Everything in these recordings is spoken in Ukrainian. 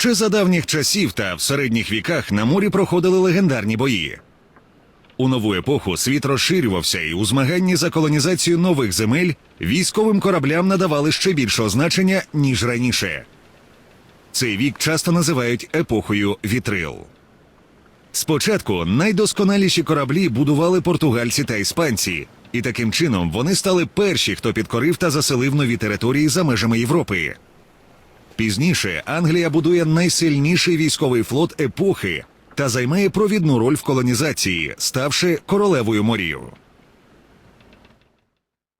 Ще за давніх часів та в середніх віках на морі проходили легендарні бої. У нову епоху світ розширювався, і у змаганні за колонізацію нових земель військовим кораблям надавали ще більшого значення, ніж раніше. Цей вік часто називають епохою вітрил. Спочатку найдосконаліші кораблі будували португальці та іспанці, і таким чином вони стали перші, хто підкорив та заселив нові території за межами Європи. Пізніше Англія будує найсильніший військовий флот епохи та займає провідну роль в колонізації, ставши королевою морів.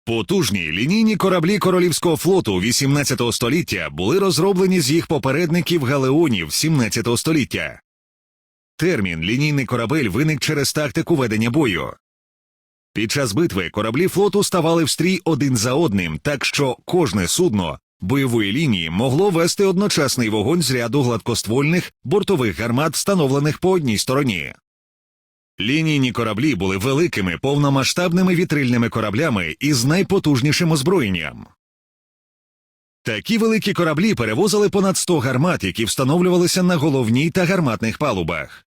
Потужні лінійні кораблі королівського флоту 18 століття були розроблені з їх попередників галеонів 17 століття. Термін лінійний корабель виник через тактику ведення бою. Під час битви кораблі флоту ставали в стрій один за одним, так що кожне судно бойової лінії могло вести одночасний вогонь з ряду гладкоствольних бортових гармат, встановлених по одній стороні. Лінійні кораблі були великими повномасштабними вітрильними кораблями із найпотужнішим озброєнням. Такі великі кораблі перевозили понад 100 гармат, які встановлювалися на головній та гарматних палубах.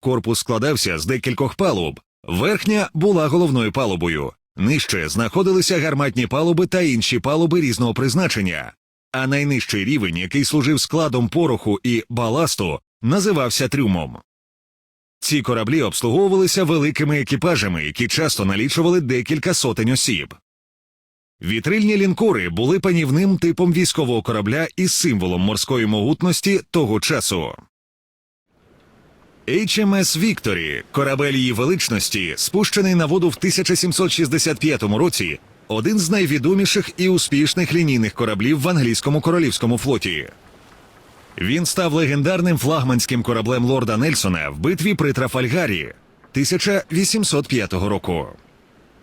Корпус складався з декількох палуб. Верхня була головною палубою, нижче знаходилися гарматні палуби та інші палуби різного призначення. А найнижчий рівень, який служив складом пороху і баласту, називався трюмом. Ці кораблі обслуговувалися великими екіпажами, які часто налічували декілька сотень осіб. Вітрильні лінкори були панівним типом військового корабля із символом морської могутності того часу. HMS Вікторі, корабель її величності, спущений на воду в 1765 році, один з найвідоміших і успішних лінійних кораблів в англійському королівському флоті. Він став легендарним флагманським кораблем лорда Нельсона в битві при Трафальгарі 1805 року.